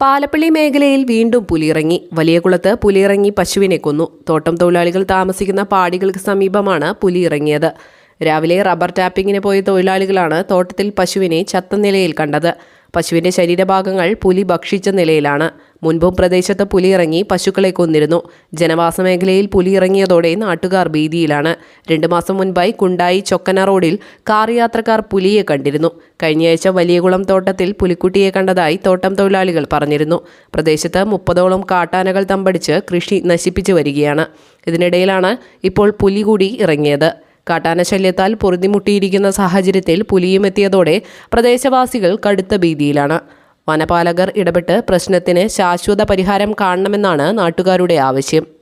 പാലപ്പള്ളി മേഖലയിൽ വീണ്ടും പുലിയിറങ്ങി. വലിയകുളത്ത് പുലിയിറങ്ങി പശുവിനെ കൊന്നു. തോട്ടം തൊഴിലാളികൾ താമസിക്കുന്ന പാടികൾക്ക് സമീപമാണ് പുലിയിറങ്ങിയത്. രാവിലെ റബ്ബർ ടാപ്പിങ്ങിന് പോയ തൊഴിലാളികളാണ് തോട്ടത്തിൽ പശുവിനെ ചത്ത നിലയിൽ കണ്ടത്. പശുവിന്റെ ശരീരഭാഗങ്ങൾ പുലി ഭക്ഷിച്ച നിലയിലാണ്. മുൻപും പ്രദേശത്ത് പുലി ഇറങ്ങി പശുക്കളെ കൊന്നിരുന്നു. ജനവാസ മേഖലയിൽ പുലി ഇറങ്ങിയതോടെ നാട്ടുകാർ ഭീതിയിലാണ്. രണ്ടു മാസം മുൻപായി കുണ്ടായി ചൊക്കന റോഡിൽ കാർ യാത്രക്കാർ പുലിയെ കണ്ടിരുന്നു. കഴിഞ്ഞയാഴ്ച വലിയകുളം തോട്ടത്തിൽ പുലിക്കുട്ടിയെ കണ്ടതായി തോട്ടം തൊഴിലാളികൾ പറഞ്ഞിരുന്നു. പ്രദേശത്ത് മുപ്പതോളം കാട്ടാനകൾ തമ്പടിച്ച് കൃഷി നശിപ്പിച്ചു വരികയാണ്. ഇതിനിടയിലാണ് ഇപ്പോൾ പുലി കൂടി ഇറങ്ങിയത്. കാട്ടാന ശല്യത്താൽ പൊറുതിമുട്ടിയിരിക്കുന്ന സാഹചര്യത്തിൽ പുലിയും എത്തിയതോടെ പ്രദേശവാസികൾ കടുത്ത ഭീതിയിലാണ്. വനപാലകർ ഇടപെട്ട് പ്രശ്നത്തിന് ശാശ്വത പരിഹാരം കാണണമെന്നാണ് നാട്ടുകാരുടെ ആവശ്യം